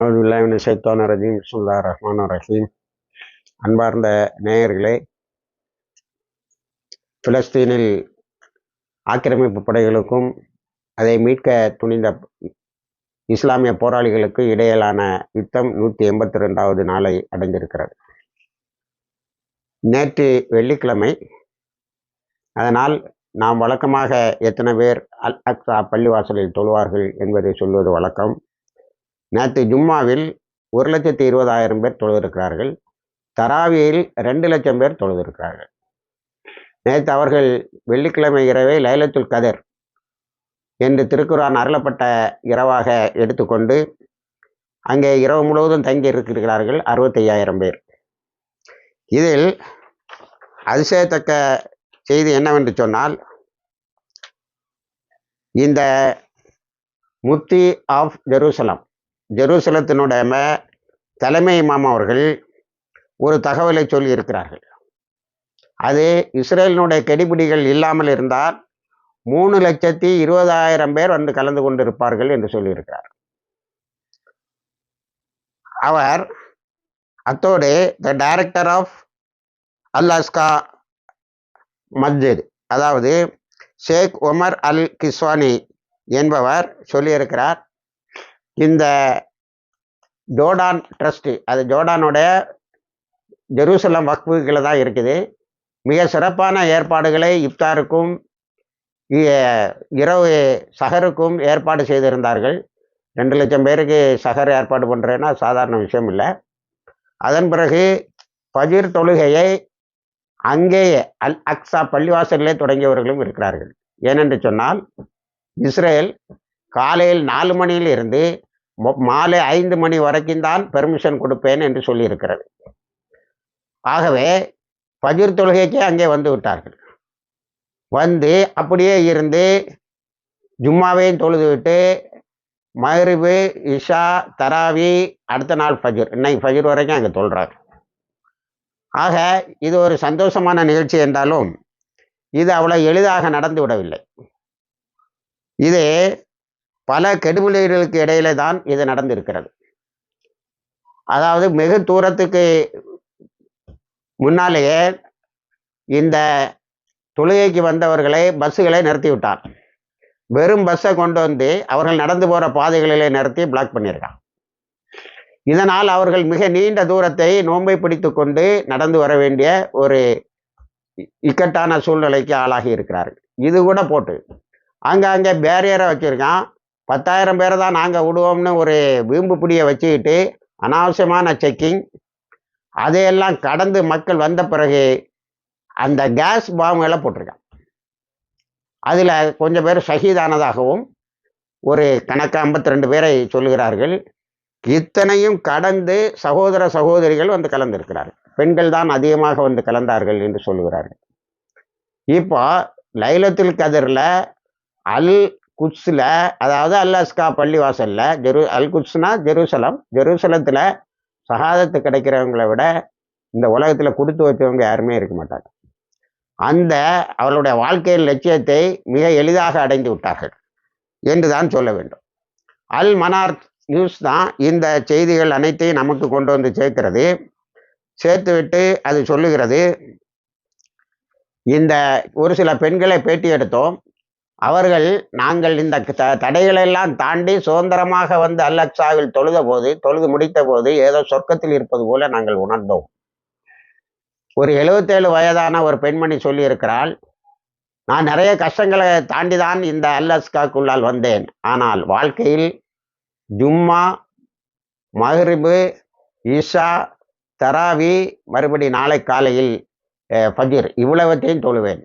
அவுதுல்லாஹின் ஷைத்தான ரஜீம் சுல்லா ரஹ்மான் ரஹீம். அன்பார்ந்த நேயர்களே பிலஸ்தீனில் ஆக்கிரமிப்பு படைகளுக்கும் அதை மீட்க துணிந்த இஸ்லாமிய போராளிகளுக்கு இடையிலான யுத்தம் நூற்றி எண்பத்தி ரெண்டாவது நாளை அடைந்திருக்கிறது. நேற்று வெள்ளிக்கிழமை அதனால் நாம் வழக்கமாக எத்தனை பேர் அல் அக்ஸா பள்ளிவாசலில் தொழுவார்கள் என்பதை சொல்வது வழக்கம். நேற்று ஜும்மாவில் ஒரு லட்சத்தி இருபதாயிரம் பேர் தொழுதிருக்கிறார்கள். தராவியில் ரெண்டு லட்சம் பேர் தொழுதிருக்கிறார்கள். நேற்று அவர்கள் வெள்ளிக்கிழமை இரவே லைலத்துல் கதர் என்று திருக்குறான் அருளப்பட்ட இரவாக எடுத்துக்கொண்டு அங்கே இரவு முழுவதும் தங்கி இருக்கிறார்கள் அறுபத்தையாயிரம் பேர். இதில் அதிசயத்தக்க செய்தி என்னவென்று சொன்னால் இந்த முத்தி ஆஃப் ஜெருசலம் ஜெருசலத்தினுடைய தலைமை இமாம் அவர்கள் ஒரு தகவலை சொல்லி இருக்கிறார்கள் அது இஸ்ரேலினுடைய கெடிபிடிகள் இல்லாமல் இருந்தால் மூணு லட்சத்தி இருபதாயிரம் பேர் வந்து கலந்து கொண்டிருப்பார்கள் என்று சொல்லியிருக்கிறார். அவர் அத்தோடு த டைரக்டர் ஆஃப் அல்லாஸ்கா மஸ்ஜித் அதாவது ஷேக் ஒமர் அல் கிஸ்வானி என்பவர் சொல்லியிருக்கிறார். இந்த ஜோர்டான் ட்ரஸ்ட்டு அது ஜோர்டானோட ஜெருசலம் வக்ஃபுகளை தான் இருக்குது. மிக சிறப்பான ஏற்பாடுகளை இப்தாருக்கும் இரவு சஹருக்கும் ஏற்பாடு செய்திருந்தார்கள். ரெண்டு லட்சம் பேருக்கு சஹர் ஏற்பாடு பண்ணுறேன்னா சாதாரண விஷயம் இல்லை. அதன் பிறகு பஜிர் தொழுகையை அங்கேயே அல் அக்ஸா பள்ளிவாசலிலே தொடங்கியவர்களும் இருக்கிறார்கள். ஏனென்று சொன்னால் இஸ்ரேல் காலையில் நாலு மணியில் இருந்து மாலை ஐந்து மணி வரைக்கும் தான் பெர்மிஷன் கொடுப்பேன் என்று சொல்லியிருக்கிறது. ஆகவே பஜிர் தொழுகைக்கே அங்கே வந்து விட்டார்கள். வந்து அப்படியே இருந்து ஜும்மாவையும் தொழுது விட்டு மஹரிபு இஷா தராவி அடுத்த நாள் ஃபஜிர். இன்னைக்கு ஃபஜிர் வரைக்கும் அங்கே தொல்றார் ஆக இது ஒரு சந்தோஷமான நிகழ்ச்சி என்றாலும் இது அவ்வளோ எளிதாக நடந்து விடவில்லை. இது பல கெடுபிடிகளுக்கு இடையில தான் இது நடந்திருக்கிறது. அதாவது வெகு தூரத்துக்கு முன்னாலேயே இந்த தொழுகைக்கு வந்தவர்களை பஸ்ஸுகளை நிறுத்தி விட்டார் வெறும் பஸ்ஸை கொண்டு வந்து அவர்கள் நடந்து போகிற பாதைகளிலே நிறுத்தி பிளாக் பண்ணியிருக்கான் இதனால் அவர்கள் மிக நீண்ட தூரத்தை நோன்பை பிடித்து கொண்டு நடந்து வர வேண்டிய ஒரு இக்கட்டான சூழ்நிலைக்கு ஆளாகி இருக்கிறார்கள். இது கூட போட்டு அங்கே பேரியரை வச்சுருக்கான். பத்தாயிரம் பேரை தான் நாங்கள் விடுவோம்னு ஒரு வீம்பு பிடியை வச்சுக்கிட்டு அனாவசியமான செக்கிங் அதையெல்லாம் கடந்து மக்கள் வந்த பிறகு அந்த கேஸ் பாம்புகளை போட்டிருக்கான் அதில் கொஞ்சம் பேர் ஷஹீதானதாகவும் ஒரு கணக்கு ஐம்பத்தி ரெண்டு பேரை சொல்லுகிறார்கள். இத்தனையும் கடந்து சகோதர சகோதரிகள் வந்து கலந்திருக்கிறார்கள். பெண்கள் தான் அதிகமாக வந்து கலந்தார்கள் என்று சொல்லுகிறார்கள். இப்போ லைலத்தில் கதிரில் அல் குட்ஸில் அதாவது அல்லாஸ்கா பள்ளிவாசலில் ஜெரு அல் குட்ஸ்னா ஜெருசலம். ஜெருசலத்தில் சகாதத்து கிடைக்கிறவங்களை விட இந்த உலகத்தில் கொடுத்து வச்சவங்க யாருமே இருக்க மாட்டாங்க. அந்த அவர்களுடைய வாழ்க்கையின் லட்சியத்தை மிக எளிதாக அடைந்து விட்டார்கள் என்று தான் சொல்ல வேண்டும். அல் மனார் நியூஸ் தான் இந்த செய்திகள் அனைத்தையும் நமக்கு கொண்டு வந்து சேர்க்கிறது. சேர்த்துவிட்டு அது சொல்லுகிறது இந்த ஒரு சில பெண்களை பேட்டி எடுத்தோம். அவர்கள் நாங்கள் இந்த த தடைகளெல்லாம் தாண்டி சுதந்திரமாக வந்து அல்லக்ஸாவில் தொழுத போது தொழுது முடித்த போது ஏதோ சொர்க்கத்தில் இருப்பது போல நாங்கள் உணர்ந்தோம். ஒரு எழுபத்தேழு வயதான ஒரு பெண்மணி சொல்லியிருக்கிறாள் நான் நிறைய கஷ்டங்களை தாண்டி தான் இந்த அல்லஸ்காக்குள்ளால் வந்தேன். ஆனால் வாழ்க்கையில் ஜும்மா மஹ்ரிபு இஷா தராவி மறுபடி நாளை காலையில் ஃபஜிர் இவ்வளவற்றையும் தொழுவேன்.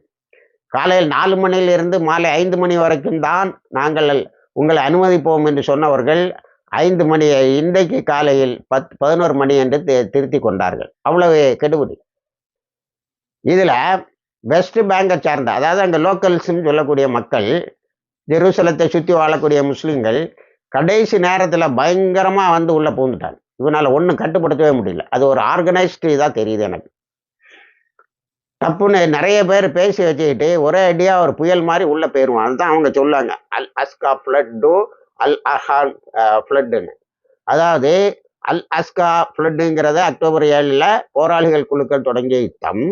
காலையில் நாலு மணியிலிருந்து மாலை ஐந்து மணி வரைக்கும் தான் நாங்கள் உங்களை அனுமதிப்போம் என்று சொன்னவர்கள் ஐந்து மணியை இன்றைக்கு காலையில் பத் பதினோரு மணி என்று திருத்தி கொண்டார்கள். அவ்வளவு கெடுபடி. இதில் வெஸ்ட் பேங்கை சார்ந்த அதாவது அங்கே லோக்கல்ஸ்ன்னு சொல்லக்கூடிய மக்கள் ஜெருசலத்தை சுற்றி வாழக்கூடிய முஸ்லீம்கள் கடைசி நேரத்தில் பயங்கரமாக வந்து உள்ளே பூந்துட்டாங்க இவனால் ஒன்றும் கட்டுப்படுத்தவே முடியல. அது ஒரு ஆர்கனைஸ்டு இதாக தெரியுது எனக்கு. டப்புன்னு நிறைய பேர் பேசி வச்சுக்கிட்டு ஒரே அடியாக ஒரு புயல் மாதிரி உள்ளே போயிடுவான் அதுதான் அவங்க சொல்லுவாங்க. அல் அஸ்கா ஃப்ளட்டு அல் அஹான் ஃப்ளட்டுன்னு. அதாவது அல் அஸ்கா ஃப்ளட்டுங்கிறத அக்டோபர் ஏழில் போராளிகள் குழுக்கள் தொடங்கிய யுத்தம்.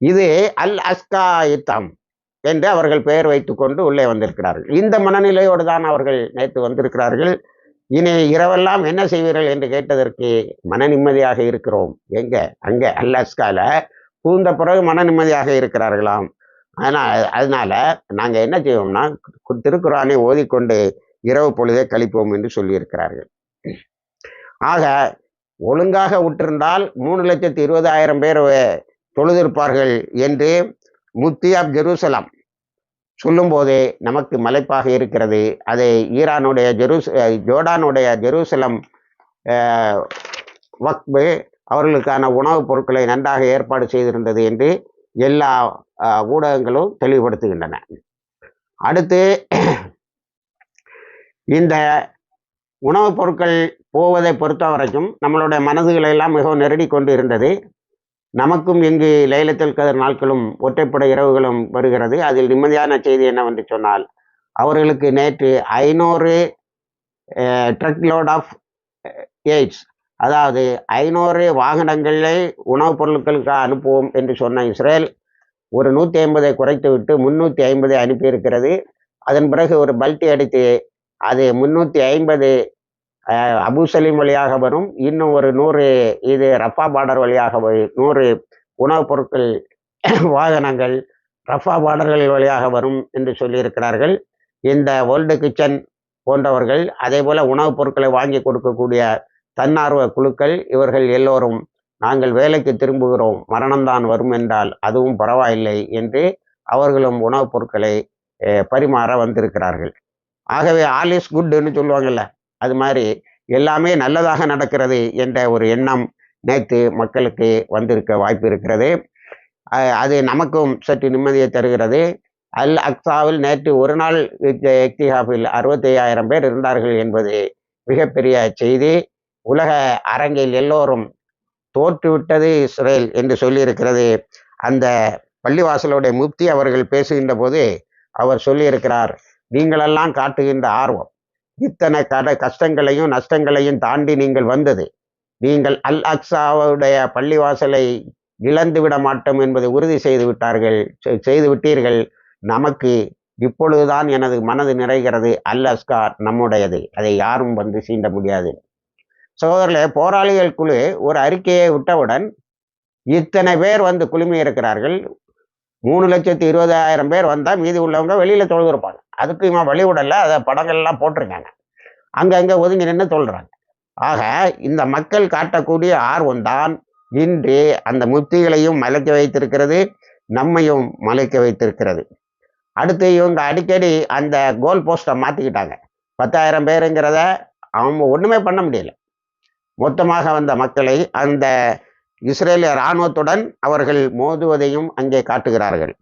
இது அல் அஸ்கா யுத்தம் என்று அவர்கள் பெயர் வைத்துக்கொண்டு உள்ளே வந்திருக்கிறார்கள். இந்த மனநிலையோடு தான் அவர்கள் நேற்று வந்திருக்கிறார்கள். இனி இரவெல்லாம் என்ன செய்வீர்கள் என்று கேட்டதற்கு மன நிம்மதியாக இருக்கிறோம். எங்க? அங்கே அல் அஸ்கால பூந்த பிறகு மன நிம்மதியாக இருக்கிறார்களாம். அதனால் அதனால் நாங்கள் என்ன செய்வோம்னா திருக்குறானை ஓதிக்கொண்டு இரவு பொழுதே கழிப்போம் என்று சொல்லியிருக்கிறார்கள். ஆக ஒழுங்காக விட்டிருந்தால் மூணு லட்சத்தி இருபதாயிரம் பேர் தொழுதிருப்பார்கள் என்று முத்தி ஆப் ஜெருசலம் சொல்லும்போதே நமக்கு மலைப்பாக இருக்கிறது. அதை ஈரானுடைய ஜெருஸ் ஜோர்டானுடைய ஜெருசலம் வக்பு அவர்களுக்கான உணவுப் பொருட்களை நன்றாக ஏற்பாடு செய்திருந்தது என்று எல்லா ஊடகங்களும் தெளிவுபடுத்துகின்றன. அடுத்து இந்த உணவுப் பொருட்கள் போவதை பொறுத்த வரைக்கும் நம்மளுடைய மனதுகளை எல்லாம் மிகவும் நெருடி கொண்டு இருந்தது நமக்கும் இங்கு லைலத்தில் கதிர் நாட்களும் ஒற்றைப்படை இரவுகளும் வருகிறது. அதில் நிம்மதியான செய்தி என்னவென்று சொன்னால் அவர்களுக்கு நேற்று ஐநூறு ட்ரக் லோட் ஆஃப் எய்ட்ஸ் அதாவது ஐநூறு வாகனங்களை உணவுப் பொருட்களுக்கு அனுப்புவோம் என்று சொன்ன இஸ்ரேல் ஒரு நூற்றி ஐம்பதை குறைத்து விட்டு முந்நூற்றி ஐம்பதை அனுப்பியிருக்கிறது. அதன் பிறகு ஒரு பல்ட்டி அடித்து அது முந்நூற்றி ஐம்பது அபுசலிம் வழியாக வரும். இன்னும் ஒரு நூறு இது ரஃபா பார்டர் வழியாக வரும் நூறு உணவுப் பொருட்கள் வாகனங்கள் ரஃபா பார்டர்கள் வழியாக வரும் என்று சொல்லியிருக்கிறார்கள். இந்த வேர்ல்டு கிச்சன் போன்றவர்கள் அதே போல் உணவுப் பொருட்களை வாங்கி கொடுக்கக்கூடிய தன்னார்வ குழுக்கள் இவர்கள் எல்லோரும் நாங்கள் வேலைக்கு திரும்புகிறோம் மரணம்தான் வரும் என்றால் அதுவும் பரவாயில்லை என்று அவர்களும் உணவுப் பொருட்களை பரிமாற வந்திருக்கிறார்கள். ஆகவே ஆல் இஸ் குட்னு சொல்லுவாங்கல்ல அது மாதிரி எல்லாமே நல்லதாக நடக்கிறது என்ற ஒரு எண்ணம் நேற்று மக்களுக்கு வந்திருக்க வாய்ப்பு இருக்கிறது. அது நமக்கும் சற்று நிம்மதியை தருகிறது. அல் அக்சாவில் நேற்று ஒரு நாள் எக்திஹாஃபில் அறுபத்தி ஐயாயிரம் பேர் இருந்தார்கள் என்பது மிகப்பெரிய செய்தி. உலக அரங்கில் எல்லோரும் தோற்றுவிட்டது இஸ்ரேல் என்று சொல்லியிருக்கிறது. அந்த பள்ளிவாசலுடைய முப்தி அவர்கள் பேசுகின்ற போது அவர் சொல்லியிருக்கிறார் நீங்களெல்லாம் காட்டுகின்ற ஆர்வம். இத்தனை கட கஷ்டங்களையும் நஷ்டங்களையும் தாண்டி நீங்கள் வந்தது. நீங்கள் அல் அக்ஸாவுடைய பள்ளிவாசலை இழந்து விட மாட்டோம் என்பதை உறுதி செய்து விட்டார்கள் செ- செய்து விட்டீர்கள். நமக்கு இப்பொழுதுதான் எனது மனது நிறைகிறது. அல் அஸ்கா நம்முடையது. அதை யாரும் வந்து சீண்ட முடியாது. சகோதரர்களே போராளிகள் குழு ஒரு அறிக்கையை விட்டவுடன் இத்தனை பேர் வந்து குழுமி இருக்கிறார்கள். மூணு லட்சத்தி இருபதாயிரம் பேர் வந்தால் மீதி உள்ளவங்க வெளியில் தொழுதுருப்பாங்க. அதுக்கு இவன் வழி விடல அதை படங்கள்லாம் போட்டிருக்காங்க. அங்கங்கே ஒதுங்கி நின்று சொல்கிறாங்க ஆக இந்த மக்கள் காட்டக்கூடிய ஆர்வம் தான் இன்று அந்த முத்திகளையும் மலைக்க வைத்திருக்கிறது நம்மையும் மலைக்க வைத்திருக்கிறது. அடுத்து இவங்க அடிக்கடி அந்த கோல் போஸ்ட்டை மாற்றிக்கிட்டாங்க பத்தாயிரம் பேருங்கிறத அவங்க ஒன்றுமே பண்ண முடியல. மொத்தமாக வந்த மக்களை அந்த இஸ்ரேலிய இராணுவத்துடன் அவர்கள் மோதுவதையும் அங்கே காட்டுகிறார்கள்.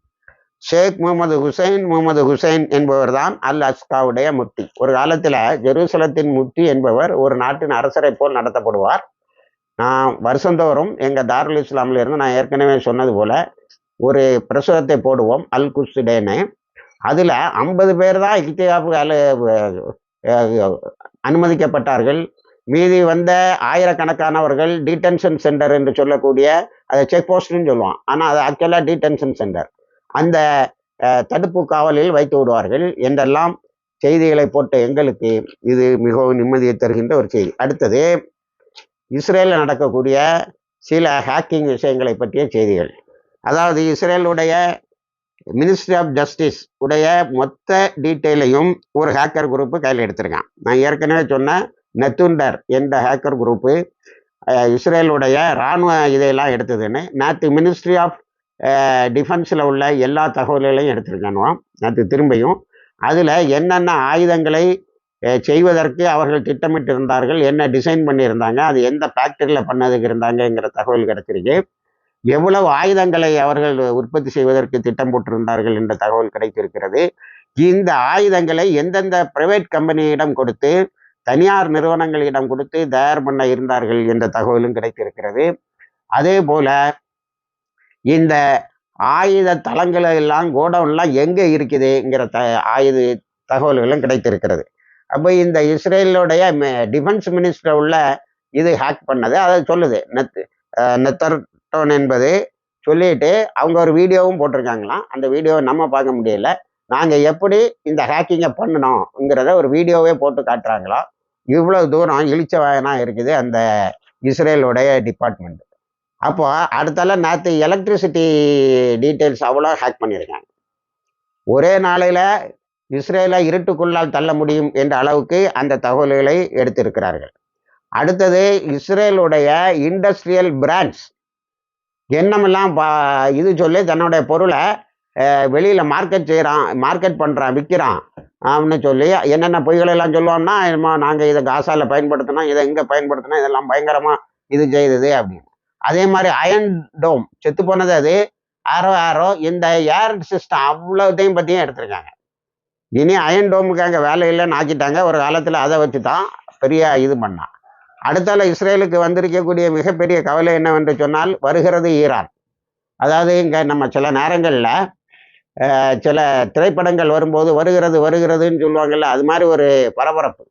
Sheikh Mohammed Hussain Mohammed Hussain என்பவர் தான் அல் அஸ்காவுடைய முத்தி ஒரு காலத்தில் ஜெருசலத்தின் முத்தி என்பவர் ஒரு நாட்டின் அரசரை போல் நடத்தப்படுவார். நான் வருஷந்தோறும் எங்கள் தாருல் இஸ்லாமில் இருந்து நான் ஏற்கனவே சொன்னது போல ஒரு பிரசுரத்தை போடுவோம் அல் குஸ்டேன்னு அதில் ஐம்பது பேர் தான் இக்தியாப்பு அனுமதிக்கப்பட்டார்கள். மீதி வந்த ஆயிரக்கணக்கானவர்கள் டீடென்ஷன் சென்டர் என்று சொல்லக்கூடிய அதை செக் போஸ்ட்னு சொல்லுவான். ஆனால் அது ஆக்சுவலாக டீடென்ஷன் சென்டர் அந்த தடுப்பு காவலில் வைத்து விடுவார்கள். என்றெல்லாம் செய்திகளை போட்ட எங்களுக்கு இது மிகவும் நிம்மதியை தருகின்ற ஒரு செய்தி. அடுத்தது இஸ்ரேலில் நடக்கக்கூடிய சில ஹேக்கிங் விஷயங்களை பற்றிய செய்திகள். அதாவது இஸ்ரேலுடைய மினிஸ்ட்ரி ஆஃப் ஜஸ்டிஸ் உடைய மொத்த டீட்டெயிலையும் ஒரு ஹேக்கர் குரூப்பு கையில் எடுத்திருக்கான். நான் ஏற்கனவே சொன்னேன் நெத்துண்டர் என்ற ஹேக்கர் குரூப்பு இஸ்ரேலுடைய இராணுவ இதையெல்லாம் எடுத்ததுன்னு நேற்று மினிஸ்ட்ரி ஆஃப் டிஃபென்ஸில் உள்ள எல்லா தகவல்களையும் எடுத்திருக்கானுவாம் நேற்று திரும்பியும். அதில் என்னென்ன ஆயுதங்களை செய்வதற்கு அவர்கள் திட்டமிட்டு இருந்தார்கள் என்ன டிசைன் பண்ணியிருந்தாங்க அது எந்த ஃபேக்டரியில் பண்ணதுக்கு இருந்தாங்கங்கிற தகவல் கிடைச்சிருக்கு. எவ்வளவு ஆயுதங்களை அவர்கள் உற்பத்தி செய்வதற்கு திட்டம் போட்டிருந்தார்கள் என்ற தகவல் கிடைத்திருக்கிறது. இந்த ஆயுதங்களை எந்தெந்த பிரைவேட் கம்பெனியிடம் கொடுத்து தனியார் நிறுவனங்களிடம் கொடுத்து தயார் பண்ண இருந்தார்கள் என்ற தகவலும் கிடைத்திருக்கிறது. அதே போல இந்த ஆயுத தளங்கள் எல்லாம் கோடவுன்லாம் எங்கே இருக்குதுங்கிற த ஆயுத தகவல்களும் கிடைத்திருக்கிறது. அப்போ இந்த இஸ்ரேலுடைய டிஃபென்ஸ் மினிஸ்டர் உள்ள இது ஹேக் பண்ணது. அதை சொல்லுது. நெத் நெத்தர்டோன் என்பது சொல்லிட்டு அவங்க ஒரு வீடியோவும் போட்டிருக்காங்களாம். அந்த வீடியோவை நம்ம பார்க்க முடியல. நாங்கள் எப்படி இந்த ஹேக்கிங்கை பண்ணணுங்கிறத ஒரு வீடியோவே போட்டு காட்டுறாங்களாம். இவ்வளோ தூரம் இழிச்ச வாயனாக இருக்குது அந்த இஸ்ரேலுடைய டிபார்ட்மெண்ட் அப்போ அடுத்தால நேற்று எலக்ட்ரிசிட்டி டீட்டெயில்ஸ் அவ்வளோ ஹேக் பண்ணியிருக்காங்க. ஒரே நாளையில் இஸ்ரேலை இருட்டுக்குள்ளால் தள்ள முடியும் என்ற அளவுக்கு அந்த தகவல்களை எடுத்திருக்கிறார்கள். அடுத்தது இஸ்ரேலுடைய இண்டஸ்ட்ரியல் பிராண்ட்ஸ் என்னமெல்லாம் பா இது சொல்லி தன்னுடைய பொருளை வெளியில் மார்க்கெட் செய்கிறான் மார்க்கெட் பண்ணுறான் விற்கிறான் அப்படின்னு சொல்லி என்னென்ன பொய்களெல்லாம் சொல்லுவோம்னா என்னமோ நாங்கள் இதை காசாவில் பயன்படுத்தினோம் இதை இங்கே பயன்படுத்தினோம் இதெல்லாம் பயங்கரமாக இது செய்தது அப்படின்னு. அதே மாதிரி அயன் டோம் செத்து போனது அது. ஆரோ ஆரோ இந்த ஏர் சிஸ்டம் அவ்வளோத்தையும் பற்றியும் எடுத்திருக்காங்க. இனி அயன் டோமுக்கு அங்கே வேலை இல்லைன்னு ஆக்கிட்டாங்க. ஒரு காலத்தில் அதை வச்சு தான் பெரிய இது பண்ணான். அடுத்தால இஸ்ரேலுக்கு வந்திருக்கக்கூடிய மிகப்பெரிய கவலை என்னவென்று சொன்னால் வருகிறது ஈரான். அதாவது இங்கே நம்ம சில நேரங்களில் சில திரைப்படங்கள் வரும்போது வருகிறது வருகிறதுன்னு சொல்லுவாங்கல்ல அது மாதிரி ஒரு பரபரப்பு.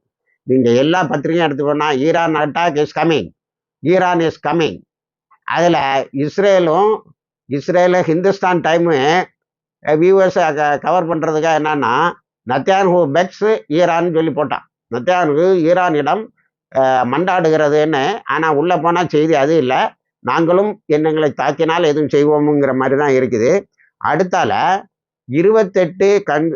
நீங்கள் எல்லா பத்திரிகையும் எடுத்துக்கோன்னா Iran attack is coming Iran is coming அதில் இஸ்ரேலும் இஸ்ரேலு ஹிந்துஸ்தான் டைமு வியூவர்ஸை கவர் பண்ணுறதுக்காக என்னன்னா நத்தியான்ஹூ பெக்ஸ் ஈரான் சொல்லி போட்டான். நத்தியான்ஹூ ஈரானிடம் மண்டாடுகிறதுன்னு ஆனால் உள்ளே போனால் செய்தி அது இல்லை. நாங்களும் என்னங்களை தாக்கினால் எதுவும் செய்வோமுங்கிற மாதிரி தான் இருக்குது. அடுத்தால இருபத்தெட்டு கண்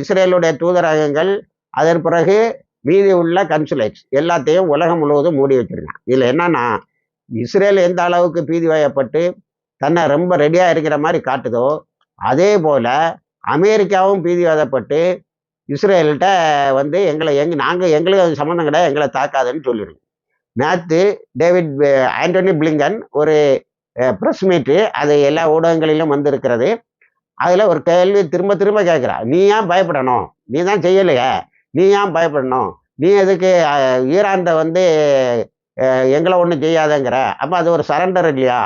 இஸ்ரேலுடைய தூதரகங்கள் அதன் பிறகு மீதி உள்ள கன்சுலேட்ஸ் எல்லாத்தையும் உலகம் முழுவதும் மூடி வச்சிருக்கான் இதில் என்னன்னா இஸ்ரேல் எந்த அளவுக்கு பீதி வயப்பட்டு தன்னை ரொம்ப ரெடியாக இருக்கிற மாதிரி காட்டுதோ அதே போல் அமெரிக்காவும் பீதி வதப்பட்டு இஸ்ரேல்கிட்ட வந்து எங்களை எங் நாங்கள் எங்களுக்கு அது சம்மந்தம் கிடையாது எங்களை தாக்காதுன்னு சொல்லிடுங்க நேற்று டேவிட் ஆண்டோனி பிளிங்கன் ஒரு ப்ரெஸ் மீட்டு அது எல்லா ஊடகங்களிலும் வந்திருக்கிறது. அதில் ஒரு கேள்வி திரும்ப திரும்ப கேட்குறா நீ ஏன் பயப்படணும்? நீ தான் செய்யலையே. நீ ஏன் பயப்படணும்? நீ எதுக்கு ஈரான்ட வந்து எங்களை ஒன்றும் செய்யாதங்கிற. அப்போ அது ஒரு சரண்டர் இல்லையா?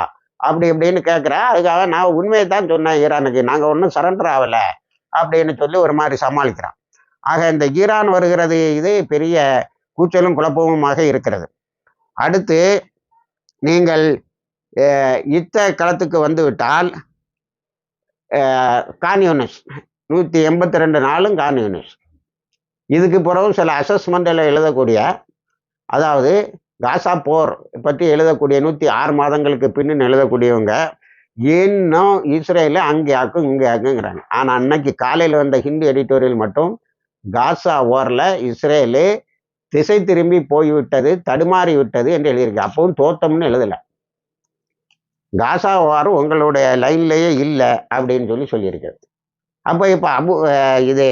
அப்படி இப்படின்னு கேட்குற அதுக்காக நான் உண்மையை தான் சொன்னேன் ஈரானுக்கு. நாங்கள் ஒன்றும் சரண்டர் ஆகலை. அப்படின்னு சொல்லி ஒரு மாதிரி சமாளிக்கிறான். ஆக இந்த ஈரான் வருகிறது இது பெரிய கூச்சலும் குழப்பமுமாக இருக்கிறது. அடுத்து நீங்கள் யுத்த களத்துக்கு வந்து விட்டால் கான்யூனிஸ் நூற்றி எண்பத்தி ரெண்டு நாளும் கான்யூனிஸ் இதுக்கு பிறகு சில அசஸ்மெண்ட்டில் எழுதக்கூடிய அதாவது காசா போர் பற்றி எழுதக்கூடிய நூற்றி ஆறு மாதங்களுக்கு பின்னு எழுதக்கூடியவங்க இன்னும் இஸ்ரேலில் அங்கே ஆக்கும் இங்கே ஆக்குங்கிறாங்க. ஆனால் அன்னைக்கு காலையில் வந்த ஹிந்தி எடிட்டோரியல் மட்டும் காசா ஓரில் இஸ்ரேலு திசை திரும்பி போய்விட்டது தடுமாறி விட்டது என்று எழுதியிருக்கு. அப்பவும் தோத்தம்னு எழுதலை. காசா வாரம் உங்களுடைய லைன்லேயே இல்லை அப்படின்னு சொல்லி சொல்லியிருக்கிறது அப்போ இப்போ அபு இது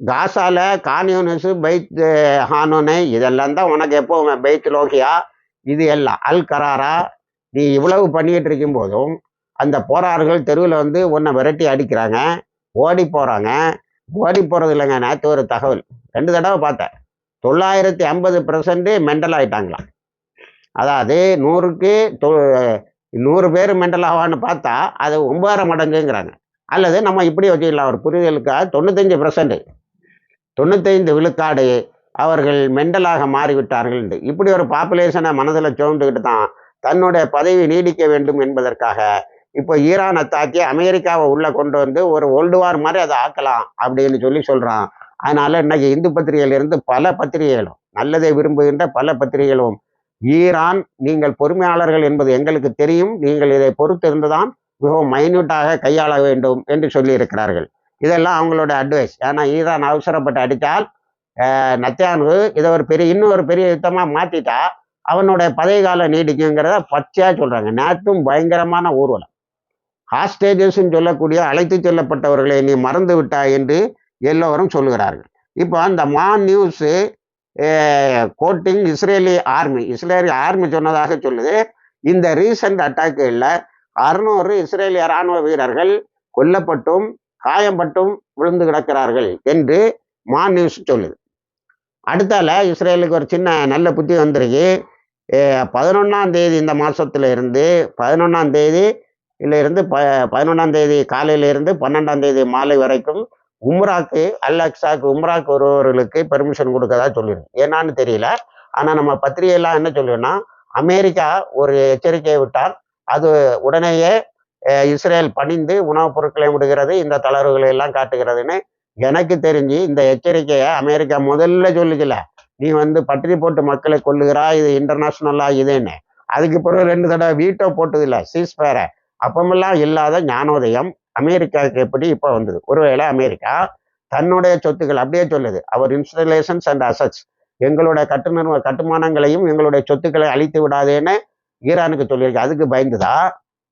காசாவில் கான்யூனஸு பைத் ஹானோனே இதெல்லாம் தான் உனக்கு எப்போவுமே பைத் லோகியா இது எல்லாம். அல் கராரா நீ இவ்வளவு பண்ணிகிட்டு இருக்கும் போதும் அந்த போரார்கள் தெருவில் வந்து உன்னை விரட்டி அடிக்கிறாங்க ஓடி போகிறாங்க ஓடி போகிறது இல்லைங்க நேற்று ஒரு தகவல். ரெண்டு தடவை பார்த்தேன். தொள்ளாயிரத்தி ஐம்பது பர்சன்ட் மெண்டல் ஆகிட்டாங்களாம் அதாவது நூறுக்கு தொ நூறு பேர் மெண்டல் ஆவான்னு பார்த்தா அது ஒன்பதரை மடங்குங்கிறாங்க. அல்லது நம்ம இப்படி வச்சுக்கலாம் ஒரு புரிதலுக்காக தொண்ணூத்தஞ்சு பர்சன்ட் தொண்ணூத்தைந்து விழுக்காடு அவர்கள் மெண்டலாக மாறிவிட்டார்கள் என்று. இப்படி ஒரு பாப்புலேஷனை மனதில் சோர்ந்துக்கிட்டு தான் தன்னுடைய பதவி நீடிக்க வேண்டும் என்பதற்காக இப்போ ஈரானை தாக்கி அமெரிக்காவை உள்ளே கொண்டு வந்து ஒரு ஓல்டு வார் மாதிரி அதை ஆக்கலாம் அப்படின்னு சொல்லி சொல்கிறான் அதனால் இன்னைக்கு இந்து பத்திரிகையிலிருந்து பல பத்திரிகைகளும் நல்லதை விரும்புகின்ற பல பத்திரிகைகளும் ஈரான் நீங்கள் பொறுமையாளர்கள் என்பது எங்களுக்கு தெரியும். நீங்கள் இதை பொறுத்திருந்துதான் மிகவும் மைன்யூட்டாக கையாள வேண்டும் என்று சொல்லியிருக்கிறார்கள். இதெல்லாம் அவங்களோட அட்வைஸ் ஏன்னா ஈரான் அவசரப்பட்டு அடித்தால் நத்தியானு இதை ஒரு பெரிய இன்னும் ஒரு பெரிய யுத்தமாக மாற்றிட்டா அவனுடைய பதவி காலம் நீடிக்குங்கிறத பச்சையாக சொல்கிறாங்க நேற்றும் பயங்கரமான ஊர்வலம். ஹாஸ்டேஜஸ்ன்னு சொல்லக்கூடிய அழைத்து செல்லப்பட்டவர்களை நீ மறந்து விட்டாய் என்று எல்லோரும் சொல்லுகிறார்கள். இப்போ அந்த மா news quoting Israeli army Israeli army சொன்னதாக சொல்லுது. இந்த ரீசன்ட் அட்டாக்குகளில் அறுநூறு இஸ்ரேலிய இராணுவ வீரர்கள் கொல்லப்பட்டும் காயம்பட்டும் விழுந்து கிடக்கிறார்கள் என்று மா நியூஸ் சொல்லுது. அடுத்தால இஸ்ரேலுக்கு ஒரு சின்ன நல்ல புத்தி வந்திருக்கு பதினொன்றாம் தேதி இந்த மாதத்துல இருந்து பதினொன்றாம் தேதி இருந்து ப பதினொன்றாம் தேதி காலையிலிருந்து பன்னெண்டாம் தேதி மாலை வரைக்கும் உம்ராக்கு அல் அக்ஸாக்கு உம்ராக்கு வருபவர்களுக்கு பெர்மிஷன் கொடுக்கறதா சொல்லிடும் ஏன்னான்னு தெரியல. ஆனால் நம்ம பத்திரிகையெல்லாம் என்ன சொல்லணும்னா அமெரிக்கா ஒரு எச்சரிக்கையை விட்டால் அது உடனேயே இஸ்ரேல் பணிந்து உணவுப் பொருட்களை விடுகிறது இந்த தளர்வுகளை எல்லாம் காட்டுகிறதுன்னு எனக்கு தெரிஞ்சு இந்த எச்சரிக்கையை அமெரிக்கா முதல்ல சொல்லிக்கல நீ வந்து பற்றி போட்டு மக்களை கொள்ளுகிறா இது இன்டர்நேஷ்னலாக இதுன்னு. அதுக்கு பிறகு ரெண்டு தடவை வீட்டோ போட்டதில்ல சீஸ்பேரை அப்பமெல்லாம் இல்லாத ஞானோதயம் அமெரிக்காவுக்கு எப்படி இப்போ வந்தது? ஒருவேளை அமெரிக்கா தன்னுடைய சொத்துக்கள் அப்படியே சொல்லுது அவர் இன்ஸ்டலேஷன்ஸ் அண்ட் அசட்ஸ் எங்களோட கட்டுநர் கட்டுமானங்களையும் எங்களுடைய சொத்துக்களை அழித்து விடாதேன்னு ஈரானுக்கு சொல்லியிருக்கு. அதுக்கு பயந்துதா?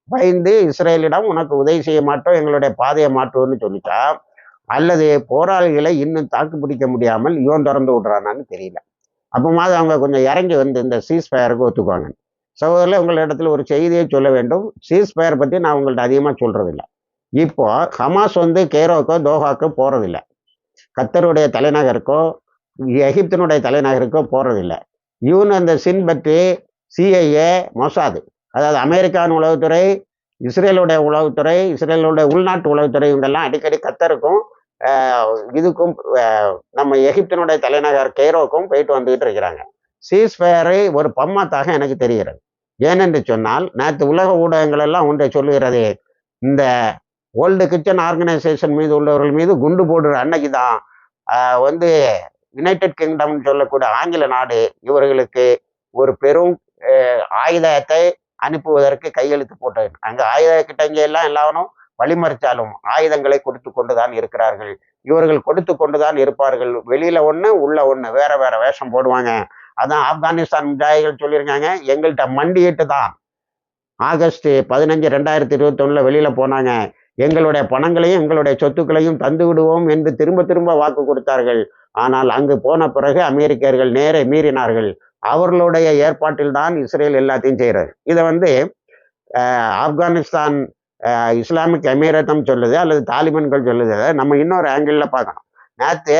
பயந்து இஸ்ரேலிடம் உனக்கு உதவி செய்ய மாட்டோம் எங்களுடைய பாதையை மாட்டோம்னு சொல்லிட்டா? அல்லது போராளிகளை இன்னும் தாக்கு பிடிக்க முடியாமல் இவன் திறந்து விடுறானான்னு தெரியல. அப்போமாவது அவங்க கொஞ்சம் இறங்கி வந்து இந்த சீஸ் ஃபயருக்கு ஒத்துக்குவாங்க. சகோதரில் உங்களிடத்துல ஒரு செய்தியை சொல்ல வேண்டும். சீஸ் ஃபயர் பற்றி நான் உங்கள்கிட்ட அதிகமாக சொல்கிறதில்ல இப்போ ஹமாஸ் வந்து கேரோக்கோ தோஹாக்கோ போகிறதில்ல கத்தருடைய தலைநகருக்கோ எகிப்தினுடைய தலைநகருக்கோ போகிறதில்ல இவன் அந்த சின் பற்றி சிஐஏ மொசாது. அதாவது அமெரிக்கான் உளவுத்துறை இஸ்ரேலுடைய உளவுத்துறை இஸ்ரேலுடைய உள்நாட்டு உளவுத்துறை இவங்கெல்லாம் அடிக்கடி கத்தருக்கும் இதுக்கும் நம்ம எகிப்தினுடைய தலைநகர் கெய்ரோக்கும் போயிட்டு வந்துகிட்டு இருக்கிறாங்க. சீஸ்ஃபயரை ஒரு பம்மாத்தாக எனக்கு தெரிகிறது. ஏனென்று சொன்னால் நேற்று உலக ஊடகங்கள் எல்லாம் ஒன்றை சொல்லுகிறது இந்த வேர்ல்டு கிச்சன் ஆர்கனைசேஷன் மீது உள்ளவர்கள் மீது குண்டு போடுற அன்னைக்கு தான் வந்து யுனைடெட் கிங்டம்னு சொல்லக்கூடிய ஆங்கில நாடு இவர்களுக்கு ஒரு பெரும் ஆயுதத்தை அனுப்புவதற்கு கையெழுத்து போட்டது. அங்கே ஆயுத கிட்டங்க எல்லாம் எல்லாரும் வழிமறிச்சாலும் ஆயுதங்களை கொடுத்து கொண்டுதான் இருக்கிறார்கள். இவர்கள் கொடுத்து கொண்டுதான் இருப்பார்கள். வெளியில ஒன்று உள்ள ஒன்று வேற வேற வேஷம் போடுவாங்க. அதான் ஆப்கானிஸ்தான் முஜாஹிகள் சொல்லியிருக்காங்க. எங்கள்கிட்ட மண்டியிட்டு தான். ஆகஸ்ட் பதினஞ்சு ரெண்டாயிரத்தி இருபத்தொன்னுல வெளியில போனாங்க. எங்களுடைய பணங்களையும் எங்களுடைய சொத்துக்களையும் தந்து விடுவோம் என்று திரும்ப திரும்ப வாக்கு கொடுத்தார்கள். ஆனால் அங்கு போன பிறகு அமெரிக்கர்கள் நேரே மீறினார்கள். அவர்களுடைய ஏற்பாட்டில் தான் இஸ்ரேல் எல்லாத்தையும் செய்கிறது இதை வந்து ஆப்கானிஸ்தான் இஸ்லாமிக் அமீரத்தம் சொல்லுது அல்லது தாலிபான்கள் சொல்லுது. நம்ம இன்னொரு ஆங்கிளில் பார்க்கணும். நேற்று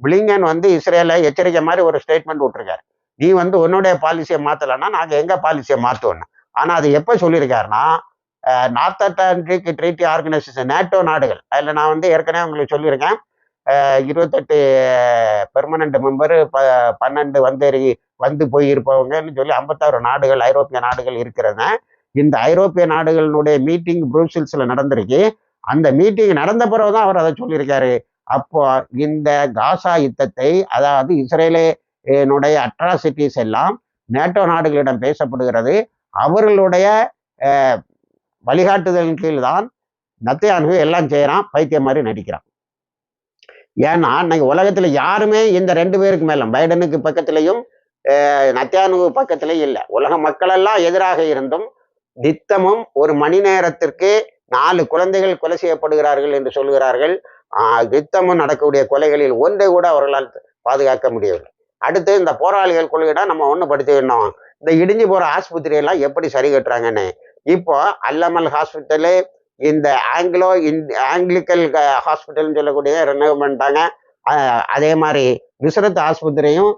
பிளிங்கன் வந்து இஸ்ரேலை எச்சரிக்கை மாதிரி ஒரு ஸ்டேட்மெண்ட் விட்டுருக்காரு. நீ வந்து உன்னுடைய பாலிசியை மாற்றலைன்னா நாங்கள் எங்கள் பாலிசியை மாற்றுவோன்னு ஆனால் அது எப்போ சொல்லியிருக்காருன்னா North Atlantic Treaty Organisation NATO நாடுகள். அதில் நான் வந்து ஏற்கனவே உங்களுக்கு சொல்லியிருக்கேன். இருபத்தெட்டு பெர்மனண்ட் மெம்பரு ப பன்னெண்டு வந்து வந்து போய் இருப்பவங்கன்னு சொல்லி ஐம்பத்தாறு நாடுகள் ஐரோப்பிய நாடுகள் இருக்கிறது இந்த ஐரோப்பிய நாடுகளினுடைய மீட்டிங் புரூசில்ஸில் நடந்திருக்கு. அந்த மீட்டிங் நடந்த பிறகு தான் அவர் அதை சொல்லியிருக்காரு. அப்போ இந்த காசா யுத்தத்தை அதாவது இஸ்ரேலினுடைய அட்ராசிட்டிஸ் எல்லாம் நேட்டோ நாடுகளிடம் பேசப்படுகிறது. அவர்களுடைய வழிகாட்டுதலின் கீழ் தான் நத்தையானு எல்லாம் செய்கிறான் பைத்தியம் மாதிரி நடிக்கிறான். ஏன்னா இன்னைக்கு உலகத்துல யாருமே இந்த ரெண்டு பேருக்கு மேல பைடனுக்கு பக்கத்திலையும் அஹ், பக்கத்திலையும் இல்லை. உலக மக்களெல்லாம் எதிராக இருந்தும் நித்தமும் ஒரு மணி நேரத்திற்கு நாலு குழந்தைகள் கொலை செய்யப்படுகிறார்கள் என்று சொல்கிறார்கள். ஆஹ், நித்தமும் நடக்கக்கூடிய கொலைகளில் ஒன்றை கூட அவர்களால் பாதுகாக்க முடியவில்லை. அடுத்து இந்த போராளிகள் கொள்கைடா நம்ம ஒன்று படுத்திடணும் இந்த இடிஞ்சு போற ஆஸ்பத்திரியெல்லாம் எப்படி சரி கட்டுறாங்கன்னு இப்போ அல்லமல் ஹாஸ்பிட்டலு இந்த ஆங்கிலோ இந்த ஆங்கிலிக்கல் ஹாஸ்பிட்டல்னு சொல்லக்கூடிய ரெனோவ் பண்ணிட்டாங்க. அதே மாதிரி விசரத் ஆஸ்பத்திரியும்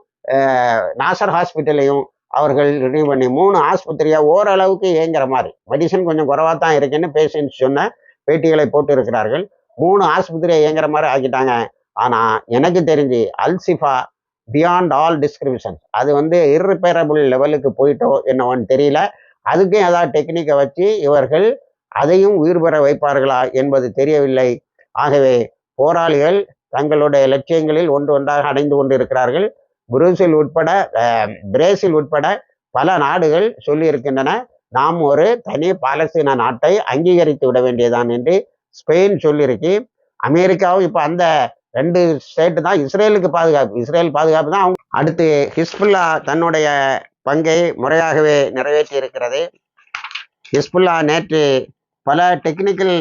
நாசர் ஹாஸ்பிட்டலையும் அவர்கள் ரினியூ பண்ணி மூணு ஆஸ்பத்திரியா ஓரளவுக்கு இயங்குற மாதிரி. மெடிசன் கொஞ்சம் குறைவாக தான் இருக்குன்னு பேஷண்ட்ஸ் சொன்ன பேட்டிகளை போட்டு இருக்கிறார்கள் மூணு ஆஸ்பத்திரியை இயங்குற மாதிரி ஆக்கிட்டாங்க. ஆனால் எனக்கு தெரிஞ்சு அல்சிஃபா பியாண்ட் ஆல் டிஸ்கிரிப்ஷன்ஸ் அது வந்து இர்ரிப்பேரபிள் லெவலுக்கு போயிட்டோ என்னவோன்னு தெரியல. அதுக்கும் ஏதாவது டெக்னிக்கை வச்சு இவர்கள் அதையும் உயிர் பெற வைப்பார்களா என்பது தெரியவில்லை. ஆகவே போராளிகள் தங்களுடைய லட்சியங்களில் ஒன்று ஒன்றாக அடைந்து கொண்டிருக்கிறார்கள். புரூசில் உட்பட பிரேசில் உட்பட பல நாடுகள் சொல்லியிருக்கின்றன. நாம் ஒரு தனி பாலஸ்தீன நாட்டை அங்கீகரித்து விட வேண்டியதான் என்று ஸ்பெயின் சொல்லியிருக்கு. அமெரிக்காவும் இப்போ அந்த ரெண்டு ஸ்டேட்டு தான் இஸ்ரேலுக்கு பாதுகாப்பு இஸ்ரேல் பாதுகாப்பு தான். அவங்க அடுத்து ஹிஸ்புல்லா தன்னுடைய பங்கை முறையாகவே நிறைவேற்றி இருக்கிறது ஹிஸ்புல்லா நேற்று பல டெக்னிக்கல்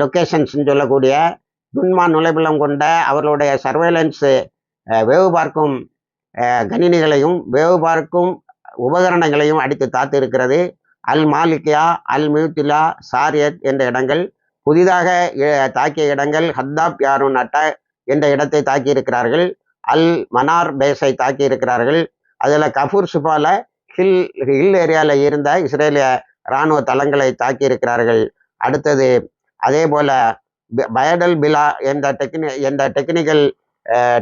லொக்கேஷன்ஸ்னு சொல்லக்கூடிய நுண்மா நுழைபுலம் கொண்ட அவர்களுடைய சர்வேலன்ஸு வேவு பார்க்கும் கணினிகளையும் வேவு பார்க்கும் உபகரணங்களையும் அடித்து தாத்து இருக்கிறது அல் மாலிகியா அல் மியூத்திலா சாரியத் என்ற இடங்கள் புதிதாக தாக்கிய இடங்கள் ஹத்தாப் யாருன் நட்ட என்ற இடத்தை தாக்கி இருக்கிறார்கள் அல் மனார் பேஸை தாக்கியிருக்கிறார்கள். அதில் கஃபூர் சுபால ஹில் ஹில் ஏரியாவில் இருந்த இஸ்ரேலிய இராணுவ தளங்களை தாக்கி இருக்கிறார்கள் அடுத்தது அதே போல் பயடல் பிலா என்ற டெக்னி என்ற டெக்னிக்கல்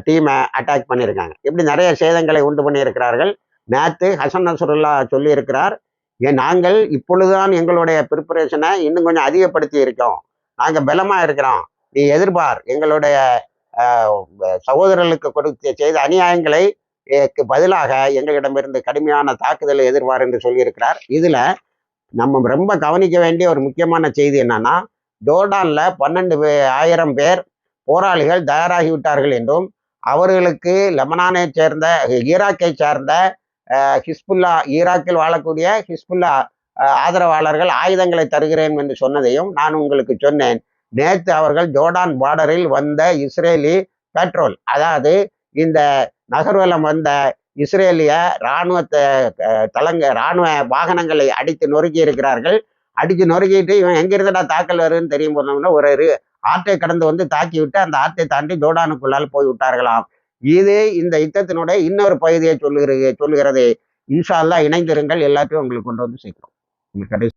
டீமை அட்டாக் பண்ணியிருக்காங்க. இப்படி நிறைய சேதங்களை உண்டு பண்ணியிருக்கிறார்கள். நேற்று ஹசன் நசருல்லா சொல்லியிருக்கிறார் ஏன் நாங்கள் இப்பொழுதுதான் எங்களுடைய ப்ரிப்பரேஷனை இன்னும் கொஞ்சம் அதிகப்படுத்தி இருக்கோம். நாங்கள் பலமாக இருக்கிறோம். நீ எதிர்பார் எங்களுடைய சகோதரர்களுக்கு கொடுத்து செய்த அநியாயங்களை பதிலாக எங்களிடமிருந்து கடுமையான தாக்குதலை எதிர்வார் என்று சொல்லியிருக்கிறார். இதில் நம்ம ரொம்ப கவனிக்க வேண்டிய ஒரு முக்கியமான செய்தி என்னன்னா ஜோர்டானில் பன்னெண்டு ஆயிரம் பேர் போராளிகள் தயாராகிவிட்டார்கள் என்றும் அவர்களுக்கு லெபனானை சேர்ந்த ஈராக்கை சார்ந்த ஹிஸ்புல்லா ஈராக்கில் வாழக்கூடிய ஹிஸ்புல்லா ஆதரவாளர்கள் ஆயுதங்களை தருகிறேன் என்று சொன்னதையும் நான் உங்களுக்கு சொன்னேன். நேற்று அவர்கள் ஜோர்டான் பார்டரில் வந்த இஸ்ரேலி பெட்ரோல் அதாவது இந்த நகர்வலம் வந்த இஸ்ரேலிய இராணுவத்தை தலங்க இராணுவ வாகனங்களை அடித்து நொறுக்கி இருக்கிறார்கள். அடித்து நொறுக்கிட்டு இவன் எங்கிருந்துடா தாக்கல் வருதுன்னு தெரியும் போனோம்னா ஒரு ஆற்றை கடந்து வந்து தாக்கி விட்டு அந்த ஆற்றை தாண்டி ஜோர்டானுக்குள்ளால் போய் விட்டார்களாம். இது இந்த யுத்தத்தினுடைய இன்னொரு பகுதியை சொல்லுகிறது சொல்லுகிறது. இன்ஷா இணைந்திருங்கள். எல்லாத்தையும் உங்களுக்கு கொண்டு வந்து சேர்க்கிறோம். உங்களுக்கு கடைசி